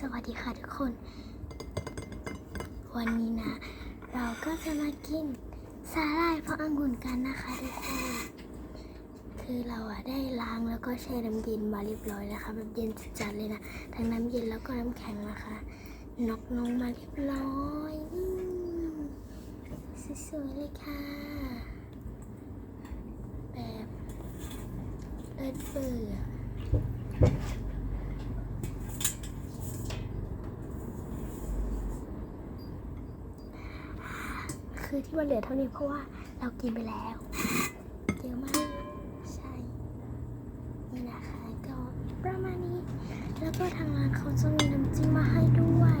สวัสดีค่ะทุกคน วันนี้นะ เราก็จะมากินสาหร่ายเพราะองุ่นกันนะคะทุกคนคือเราอะได้ล้างแล้วก็แช่น้ำเย็นมาเรียบร้อยแล้วค่ะแบบเย็นจัดเลยนะทั้งน้ำเย็นแล้วก็น้ำแข็งนะคะนอกนงมาเรียบร้อยสวยๆเลยค่ะ แบบเอิดเบื่อ คือที่มันเหลือเท่านี้เพราะว่าเรากินไปแล้วเยอะมาก ใช่ นี่นะคะก็ประมาณนี้ แล้วก็ทางร้านเขาจะมีน้ำจิ้มมาให้ด้วย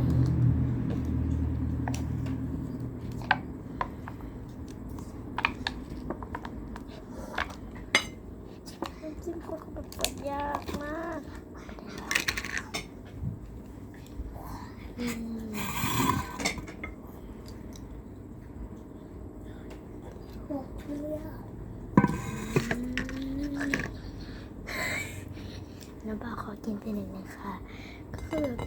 น้ำจิ้มเขาก็แบบเปิดยากมากอืม หกเลือดน้ำเปล่าขอกินไปหนึ่งนะคะ ก็คือแบบ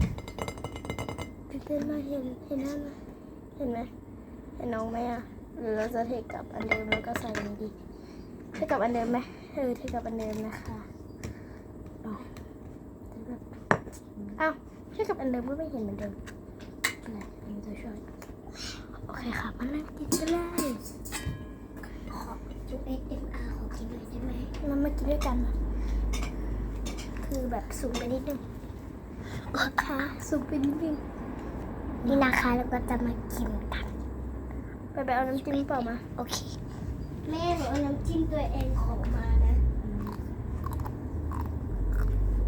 ตื่นเต้นมากเห็ นเห็นหน้าไหมเห็นไหมเห็นน้องไหมอะหรือเราจะเทกลับอันเดิมแล้วก็ใส่อันนี้ดีเทกลับอันเดิมไหมเออเทกลับอันเดิมนะคะลองแต่แบบอ้าวเทกลับอันเดิมก็ไม่เห็นเหมือนเดิมอะไรมันจะช่วยโอเคค่ะมานั่งกินกันเลยขอจุ๊ ASMR ขอกินหน่อยได้ไหมเรามากินด้วยกันนะคือแบบสูงไปนิดนึงค่ะสูงไปนิดนึง นี่นะคะแล้วก็จะมากินกันไปไปเอาน้ำจิ้มเปล่ามา โอเค แม่หนูเอาน้ำจิ้มตัวเองของมานะ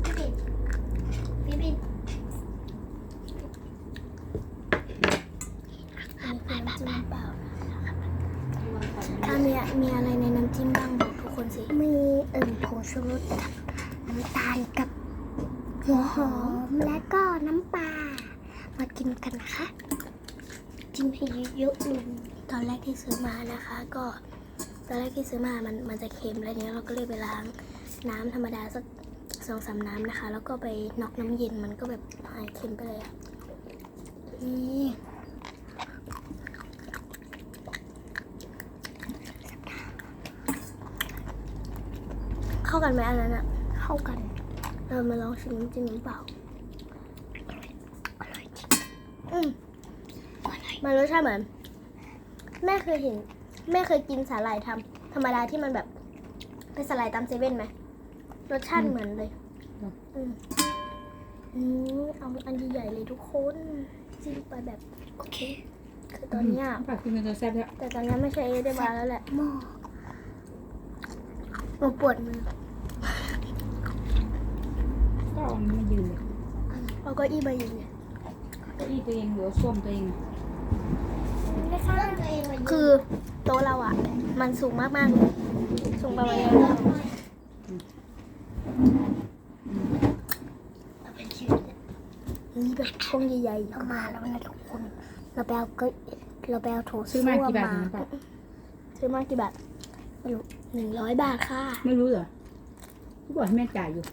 พี่บินพี่บินอันนี้คือน้ำจิ้มเปล่านะคะถ้ามีมีอะไรในน้ำจิ้มบ้างบอกทุกคนสิ มีเอิ่มผงชูรสกับน้ำตาลกับหัวหอมและก็น้ำปลามา กินกันนะคะจิ้มให้เยอะๆเลยตอนแรกที่ซื้อมานะคะ ก็ตอนแรกที่ซื้อมามันมันจะเค็มแล้วเนี้ยเราก็เลยไปล้างน้ำธรรมดาสักสองสามน้ำนะคะ แล้วก็ไปน็อกน้ำเย็นมันก็แบบหายเค็มไปเลยอะนี่เข้ากันไหมอันนั้นอะเข้ากัน เรามาลองชิมน้ำจิ้มน้ำเปล่า อร่อยจริงอืม มันรสชาติเหมือน แม่เคยเห็น แม่เคยกินสาหร่ายทำธรรมดาที่มันแบบเป็นสาหร่ายตามเซเว่นไหมรสชาติเหมือนเลยอืมอืมอืมเอาอันใหญ่ๆเลยทุกคนจิ้มไปแบบโอเคคือตอนเนี้ยปากกินกันจะแซ่บแล้วแต่ตอนนี้ไม่ใช่เอเดบาร์แล้วแหละหม้อหนูปวดมือก็เอามันมายืนเลยเอาเก็อี้มายืนเนี่ยเก้าอี้ตัวเองหรือว่าส้วมตัวเอง คือโต๊ะเราอะ มันสูงมากๆเลยสูงประมาณนี้นี่แบบช่วงใหญ่ๆเรามาแล้วนะทุกคน เราไปเอาเก็เราไปเอาโถซื้อมากี่บาทนะปะซื้อมากี่บาทไม่รู้หนึ่งร้อยบาทค่ะ ไม่รู้เหรอพี่บอกให้แม่จ่ายอยู่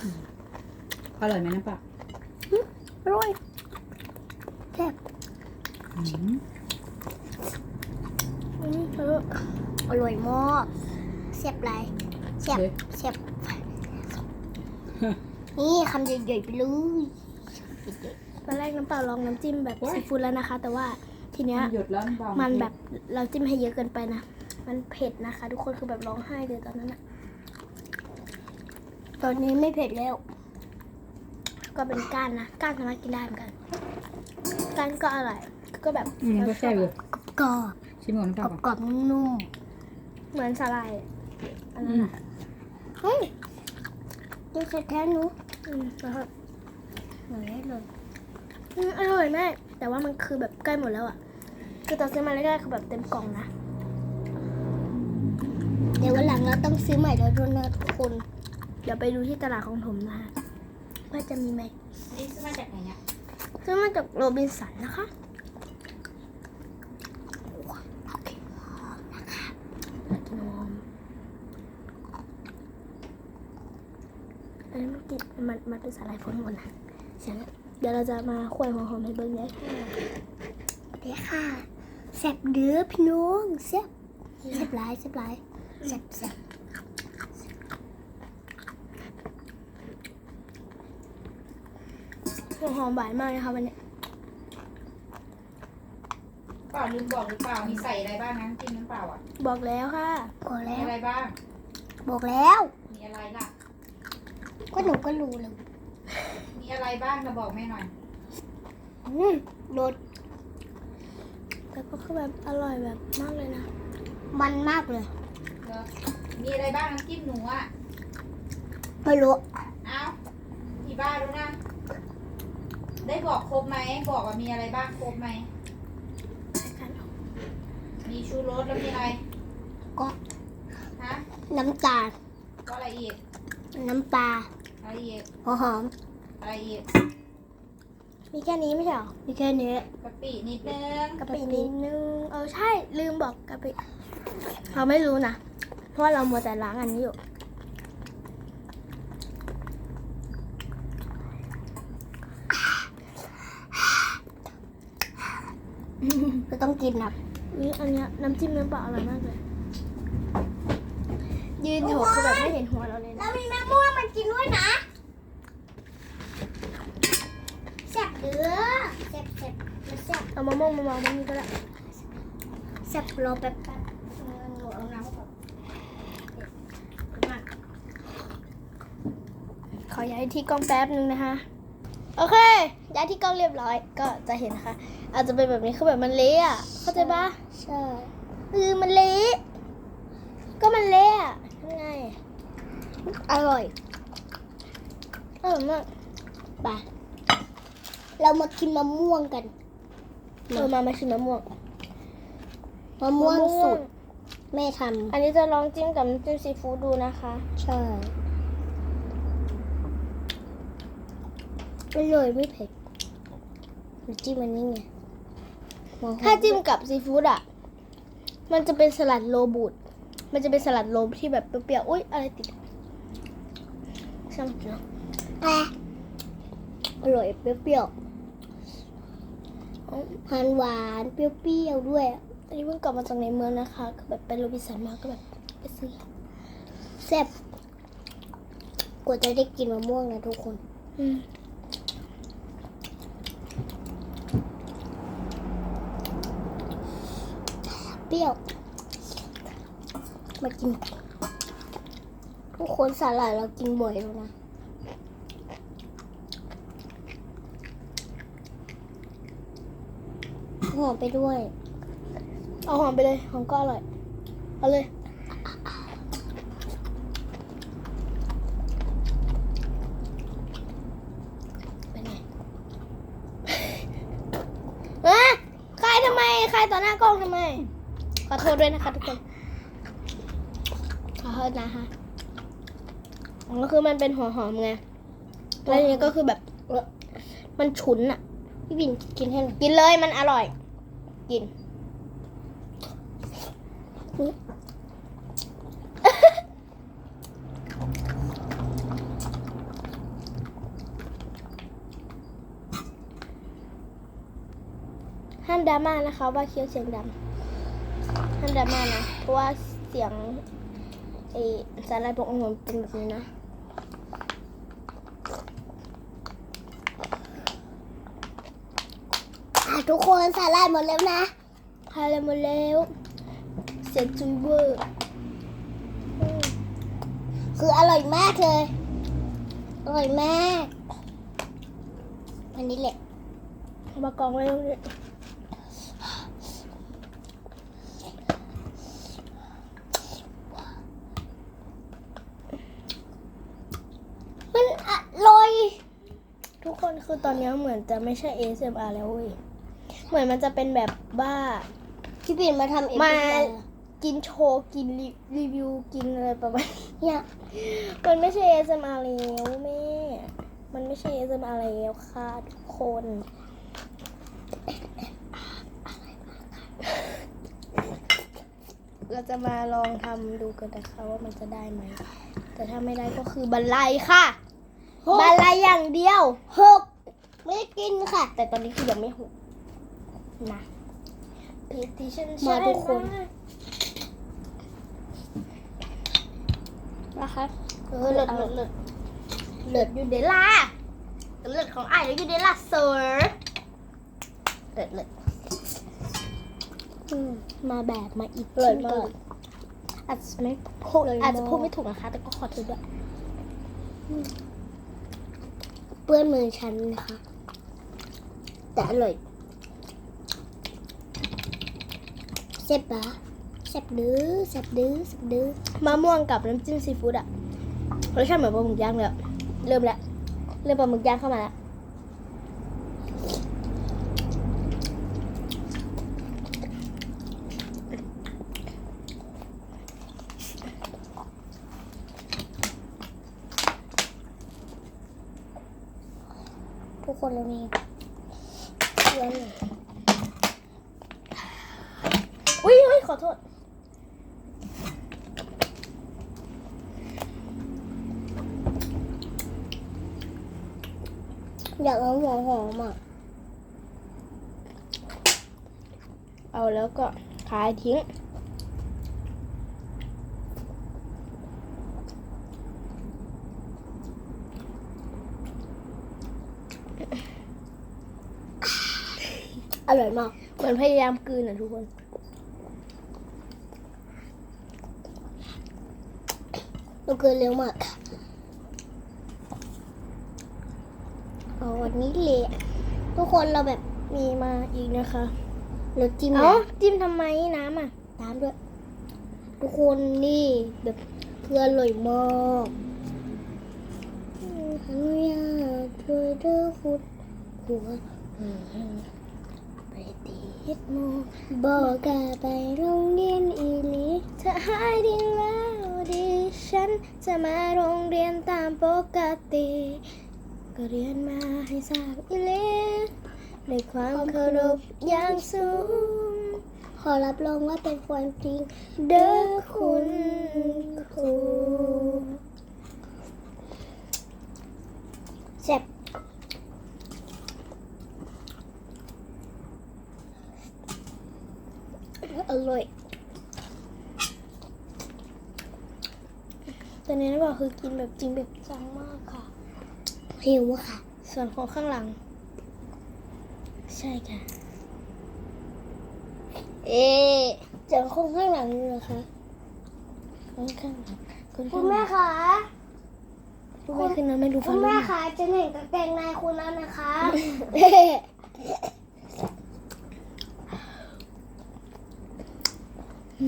อืมอร่อยไหมนะปะอร่อยแซ่บ อืมอืมเอออร่อยมากเสียบไรเสียบเฮ้ยเสียบนี่คำใหญ่ๆไปเลยตอนแรกน้ำเปล่าลองน้ำจิ้มแบบซีฟู้ดแล้วนะคะ แต่ว่าทีเนี้ยหยดแล้วเบามันแบบเราจิ้มให้เยอะเกินไปนะ มันเผ็ดนะคะ ทุกคนคือแบบร้องไห้เลยตอนนั้นอะตอนนี้ไม่เผ็ดแล้ว ก็เป็นก้านนะ ก้านสามารถกินได้เหมือนกัน ก้านก็อร่อย ก็แบบอืมก็แซ่บอยู่กรอบชิมก่อนนะกรปะอบปะกรอบๆนุ่มๆเหมือนสาหร่ายอันนั้นอะเฮ้ยดูเสร็จแท้หนูอืมนะครับเหมือนได้เลยอืมอร่อยแม่แต่ว่ามันคือแบบใกล้หมดแล้วอะคือตอนซื้อมาแรกๆคือแบบเต็มกล่องนะ เดี๋ยววันหลังเราต้องซื้อใหม่แล้วด้วยนะทุกคน เดี๋ยวไปดูที่ตลาดของผมนะคะว่าจะมีไหม นี่ซื้อมาจากไหนเนี่ยซื้อมาจากโรบินสันนะคะโอเคนะคะแล้วกินนมอันนี้มัน กินมันมันเป็นสาหร่ายพ่นหมดนะฉันเดี๋ยวเราจะมาควยหัวหอมให้เบิ้งเลยค่ะเดี๋ยวค่ะแซ่บเด้อพี่น้องแซ่บแซ่บหลายแซ่บหลายแซ่บแซ่บหัวหอมหวานมากนะคะวันนี้เปล่าลืมบอกหรือเปล่ามีใส่อะไรบ้างนะจิ้มน้ำเปล่าอะบอกแล้วค่ะบอกมีแล้วอะไรบ้าง บอกแล้ว มีอะไรล่ะ ก็หนูก็รู้เลยมีอะไรบ้างมาบอกแม่หน่อย อืมรสแต่ก็คือแบบอร่อยแบบมากเลยนะ มันมากเลยเหรอมีอะไรบ้างน้ำจิ้มหนูอะ ไม่รู้เอ้าที่บ้านรู้นะ ได้บอกครบไหม บอกว่ามีอะไรบ้างครบไหม มีชูรสแล้วมีอะไร ก็ฮะ น้ำตาลก็อะไรอีก น้ำปลา อะไรอีกหัวหอม อะไรอีกมีแค่นี้ไม่ใช่หรอมีแค่นี้กะปินิดนึงกะปินิดนึงเออใช่ลืมบอกกะปิเราไม่รู้นะเพราะว่าเรามัวแต่ล้างอันนี้อยู่ก็ต้องกินนะนี่อันเนี้ยน้ำจิ้มน้ำปลาอร่อยมากเลย ยืนอยู่คือแบบไม่เห็นหัวเราเลยนะ แล้วมีมะม่วงมันกินด้วยนะแซ่บ เด้อแซ่บแซ่บมันแซ่บเอามะม่วงมาวางตรงนี้ก็ได้แซ่บรอแป๊บแป๊บเออหนูเอาน้ำก่อนขอย้ายที่กล้องแป๊บนึงนะคะ โอเค ย้ายที่กล้องเรียบร้อย ก็จะเห็นนะคะ อาจจะเป็นแบบนี้คือแบบมันเละอะ เข้าใจปะใช่คือมันเละก็มันเละอะทำไงอร่อยอร่อยมากไป เรามากินมะม่วงกันเออมามาชิมมะม่วง มะม่วงสุดแม่ทอันนี้จะลองจิ้มกับน้ำจิ้มซีฟู้ดดูนะคะำใช่อร่อยไม่เผ็ดน้ำจิ้มอันนี้ไงหัวหอถ้าจิ้มกับซีฟู้ดอะ มันจะเป็นสลัดโลบูดมันจะเป็นสลัดโลที่แบบเปรี้ยวๆอุ้ยอะไรติดอะช่างเนาะอะอร่อยเปรี้ยวอ๋อๆ หวานหวานเปรี้ยวๆด้วยอันนี้เพิ่งกลับมาจากในเมืองนะคะ ก็แบบไปโรบินสันมาก็แบบไปซื้อแซ่บกว่าจะได้กินมะม่วงนะทุกคน อืมเปรี้ยว มากินกันทุกคนสาหร่ายเรากินบ่อยแล้วนะ หอมไปด้วย เอาหอมไปเลยหอมก็อร่อย เอาเลย เป็นไงอะใครทำไม ใครต่อหน้ากล้องทำไม ขอโทษด้วยนะคะทุกคน ขอโทษนะคะอ๋อก็คือมันเป็นหัวหอมไง แล้วทีนี้ก็คือแบบเออมันฉุนอะพี่บินกินให้หน่อยกินเลยมันอร่อย กินห้ามดราม่านะคะว่าเคี้ยวเสียงดังห้ามดราม่านะ เพราะว่าเสียงไอ้สารายบอกองุ่นเป็นแบบนี้นะ อะ ทุกคนสาหร่ายหมดแล้วนะพาเลยหมดแล้ว เสียงจุนเวอร์คืออร่อยมากเลย อร่อยมากอันนี้แหละมากองไว้ตรงนี้มันอร่อย ทุกคนคือตอนนี้เหมือนจะไม่ใช่ ASMR แล้วเว้ย เหมือนมันจะเป็นแบบว่าพี่บินมาทำเองมากินโชว์กินรีรีวิวกินอะไรประมาณนี้เนี่ยมันไม่ใช่ ASMR แล้วแม่ มันไม่ใช่ ASMR แล้วค่ะทุกคนเราจะมาลองทำดูกันนะคะว่ามันจะได้ไหม แต่ถ้าไม่ได้ก็คือบันไลค่ะ บันไลอย่างเดียวหกไม่ได้กินค่ะ แต่ตอนนี้คือยังไม่หุบ นะเพจที่ฉันมาทุกคนนะคะเออเลิศเลิศเลิศเลิศยูเดล่าเลิศของไอ้ายแล้วยูเดล่าเซอร์เลิศเลิศอืมมาแบบมาอีกเลิศมากอาจจะไม่พูดเลยอาจจะมากพูดไม่ถูกนะคะ แต่ก็ขอโทษด้วยเปื้อนมือฉันนะคะ แต่อร่อย เซ็บปะแซ็บดื้อแซ็บดื้อแซ็บดื้อมะม่วงกับน้ำจิ้มซีฟู้ดอะรสชาติเหมือนปลาหมึกย่างเลยอะเริ่มแล้ว เริ่มปลาหมึกย่างเข้ามาแล้ว ทุกคนเรามีเพื่อน อุ้ ยอุ้ยขอโทษ อยากเอาหัวหอมอะ เอาแล้วก็ขายทิ้ง อร่อยมาก เหมือนพยายามกลืนอะทุกคน เราเกินเร็วมากเอาวันนี้เละทุกคนเราแบบมีมาอีกนะคะเราจิ้มเอ้านะจิ้มทำไมน้ำอะตามด้วย ทุกคนนี่แบบเพื่ออร่อยมากอนุญาตช่วยเธอขุดหัวไปติดหมูบอกกาไปโรงเรียนอีหลีเธอหายดีแล้ว ที่ฉันจะมาโรงเรียนตามปกติ ก็เรียนมาให้ทราบอีเลในความเคารพอย่างสูง ขอรับรองว่าเป็นความจริง เด้อคุณครู แซ่บอร่อย ตอ นนี้นะบอกคือกินแบบจริงแบบจังมากค่ะหิวค่ะ ส่วนของข้างหลัง ใช่ค่ะ เอ๊ะเจอคนข้างหลังนี่นะคะข้างข้างหลังคุณคุณแม่คะคุณแม่ขึ้นนะไม่ดูคุฟันณลูแม่กคะจะเห็นกางเกงในคุณแล้วนะคะ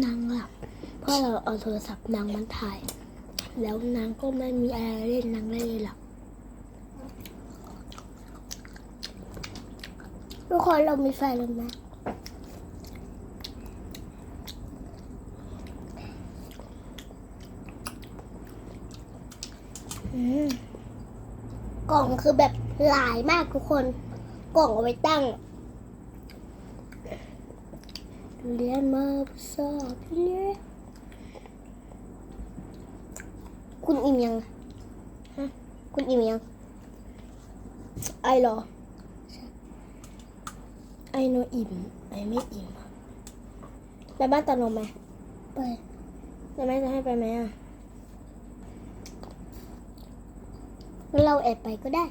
นางหลับเพราะเราเอาโทรศัพท์นางมันถ่าย แล้วนางก็ไม่มีอะไรเล่นนางเลยหลับทุกคนเรามีไฟแล้วนะอืมกล่องคือแบบหลายมากทุกคน กล่องเอาไว้ตั้งเรียนมาพุทธาพี่เลี้ย คุณอิ่มยังฮะคุณอิ่มยัง ไอเหรอ ไอโนอิ่ม ไอไม่อิ่มอะไปบ้านตาโนมไหมไปแล้วแม่จะให้ไปไหมอะแล้วเราแอบไปก็ได้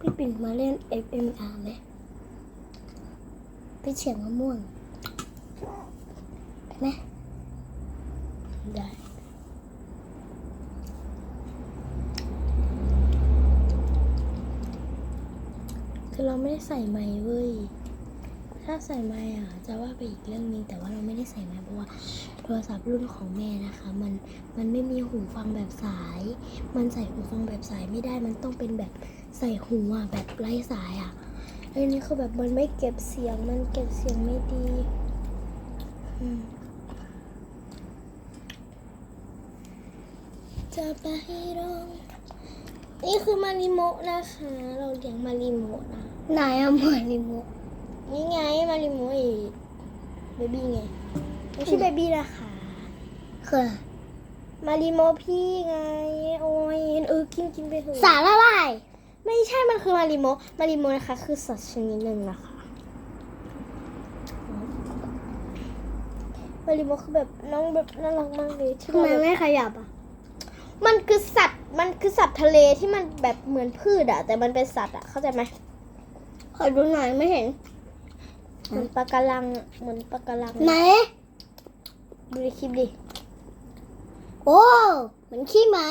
พี่ปิ่ นมาเล่น FMR ไหมพี่เฉียงมะม่วงไปไหมได้คือเราไม่ได้ใส่ไม้เว้ย ถ้าใส่ไม้อะ จะว่าไปอีกเรื่องนึงแต่ว่าเราไม่ได้ใส่ไม้เพราะว่า ทรศัพท์รุ่นของแม่นะคะ มันมันไม่มีหูฟังแบบสาย มันใส่หูฟังแบบสายไม่ได้ มันต้องเป็นแบบใส่หูอะแบบไร้สายอะไอ้นี่คือแบบมันไม่เก็บเสียง มันเก็บเสียงไม่ดีอืมจะไปโรงนี่คือมาริโมะนะคะ เราเลี้ยงมาริโมะนะนายเอาหมอยลิโมนี่ไงมาริโมะอีกเบบี้ไง ไม่ใช่เบบี้นะคะคืออะไรมาริโมพี่ไง โอ้ยเออกินกินไปเถอะสาละลายไม่ใช่มันคือมาริโมมาริโมนะคะ คือสัตว์ชนิดหนึ่งนะคะมาริโมคือแบบน้องแบบน่ารักมากเลยที่ทำไมเราแบบไม่ขยับอะมันคือสัตว์มันคือสัตว์ทะเลที่มันแบบเหมือนพืชอะแต่มันเป็นสัตว์อะเข้าใจไหมขอดูหน่อยไม่เห็นเหมือนปลาการังอะเหมือนปลาการังอะไหน ดูในคลิปดิ โอ้เหมือนขี้หมา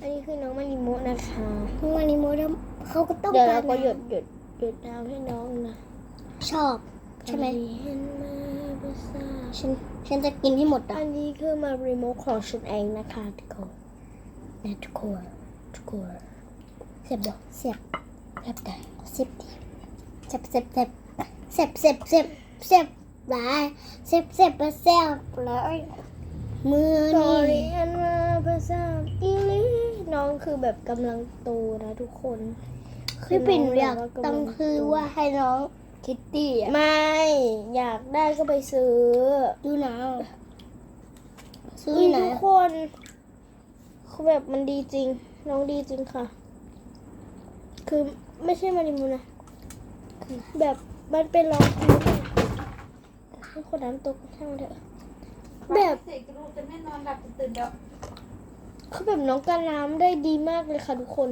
อันนี้คือน้องมาริโมะนะคะมาริโมดเขาก็ต้องเดี๋ยวกาเรารก็หยดหยดหยดน้ำให้น้องนะ ชอบ ใช่ไหมเห็นมาภาษาฉันฉันจะกินให้หมดอะอันนี้คือมาริโมะของฉันเองนะคะทุกคนนะทุกคนทุกคนเสียบบอกเสียบเสียบได้เสียบดีเสียบเสียบเสียบเสียบเสียบเสียบเสียบ หลายเสียบเสียบเสียบเลยมือตอนี่รียนมาภาษาอีลิน้องคือแบบกำลังโตนะทุกคนพี่ปิ่นน้อยากแบบตั้งกำลัคือว่าให้น้องคิตตี้อะไม่ อยากได้ก็ไปซื้อดูหนังซื้อนี่ไหนทุกคนคือแบบมันดีจริง น้องดีจริงค่ะ คือไม่ใช่มาริมูนะ แบบมันเป็นรองพื้น อะให้คนน้ำตกช่างเถอะแบบเสกกระดูกจะไม่นอนหลับตื่นเดี๋ยวคือแบบน้องการน้ำได้ดีมากเลยค่ะทุกคน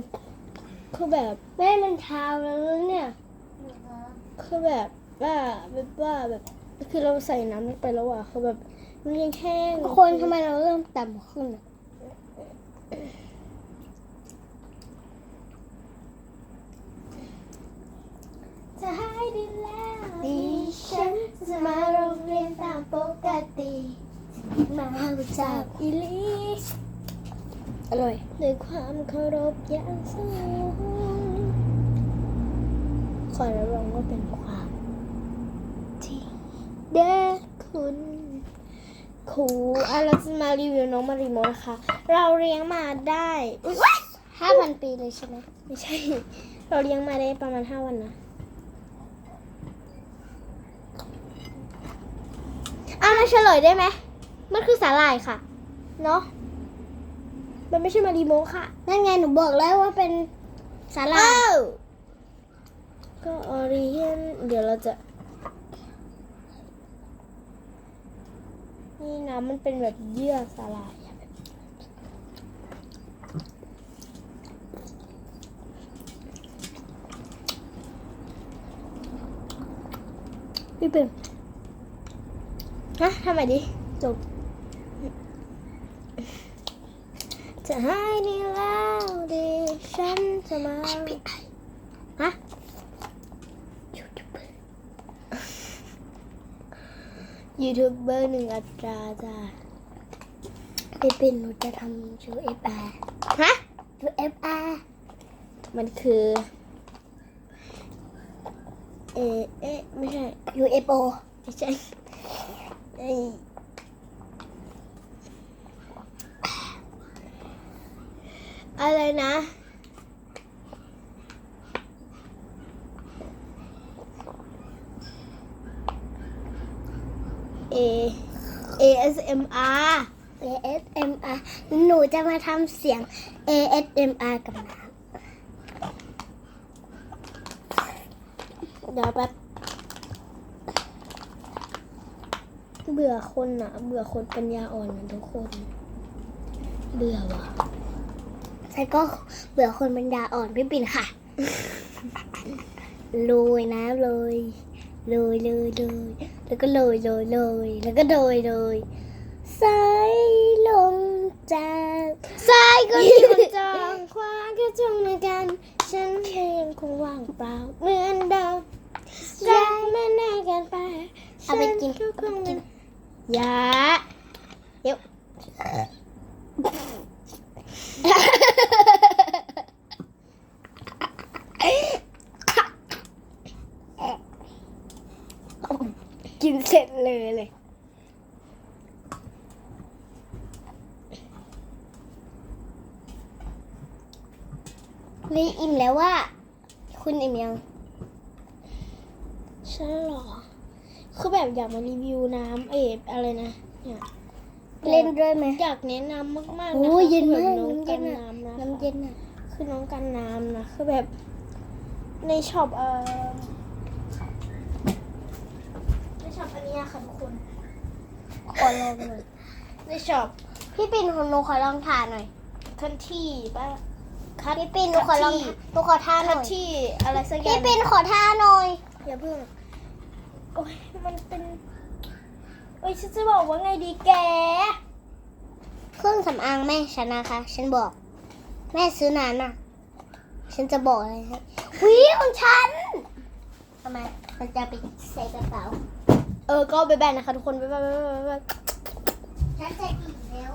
คือแบบแม่มันเท้าแล้วเนี่ย คือแบบว่าแบบว่าแบบคือเราใส่น้ำลงไปแล้วอะคือแบบมันยังแห้งคนทำไมเราเริ่มต่ำขึ้นอะจะให้ดีแล้วดิฉันจะมาโรงเรียนตามปก ติมาจากอีลีอร่อยด้วยความเคารพอย่างสูงขอรับรองว่าเป็นความที่เด็กคุณครูอะเราจะมารีวิวน้องมาริโมนะคะ เราเลี้ยงมาได้ห้าพันปีเลยใช่ไหมไม่ใช่ เราเลี้ยงมาได้ประมาณห้าวันนะเอา มาเฉลยได้ไหม มันคือสาหร่ายค่ะ เนาะ มันไม่ใช่มาริโมค่ะ นั่นไงหนูบอกแล้วว่าเป็นสาลาอ้าวก็ออริเอนเดี๋ยวเราจะ นี่นะมันเป็นแบบเยื่อสาหร่ายอะพี่เป็น ฮะทำไมดิจบ จะให้นี่แล้วดิฉันจะมาฮะยูทูบเบอร์ยูทูบเบอร์หนึ่งอัตราจ้ะพี่เป็นหนูจะทำยูเอฟอาร์ฮะยูเอฟอาร์มันคือ เอเอ๊ะไม่ใช่ยูเอฟโอไม่ใช่ไอะไรนะ A ASMR เอสเอ็มอาร์หนูจะมาทำเสียง ASMR กับน้เดี๋ยวแป๊บ เบื่อคนอะเบื่อคนปัญญาอ่อนนะทุกคน เบื่อว่ะำฉันก็เบื่อคนปัญญาอ่อนพี่ปิ่นค่ะโรยนะโรยโรยเลยเลยแล้วก็โรยโรยโรยแล้วก็โรยโรยสายลงจากสายก็มีคนจองคว้าแค่จงในกันฉันแค่ยังคงว่างเปล่าเหมือนเดิมรักไม่แน่กันไปเอาไปกินฉัก็คเอางไปกินอย่า เดี๋ยว กินเสร็จเลยเลย นี่อิ่มแล้วว่า คุณอิ่มยัง ใช่เหรอ ค คือแบบอยากมารีวิวน้ำเอฟอะไรนะเนี่ย เล่นด้วยไหม อยาก แนะนำมากๆโอ้นะคะยเย็นมากคือแบบน้องน้ำเย็กันนอะน้ำนะน้ำเย็นอะคือน้องกันน้ำนะคือแบบในช็อปเอ่อในช็อปอันเนี้ยค่ะทุกคนขอลองหน่อยในช็อปพี่ปิ่นของหนูขอลองทานหน่อยคันที่ป้าพี่ปิ่นหนูขอลองหนูขอทานหคัน่นอยที่อะไรสักอพี่ย่างปิ่นขอทานหน่อยอย่าเพิ่งโอ้ยมันเป็นโอ้ยฉันจะบอกว่าไงดีแก เครื่องสำอางแม่ฉันนะคะ ฉันบอก แม่ซื้อนานน่ะฉันจะบอกอะไรให้วิของฉันทำไมมันจะไปใส่กระเป๋า เออ ก็ไปแบนนะคะ ทุกคนบ๊ายบายบ๊ายบายบ๊ายบายฉันใส่อีกแล้ว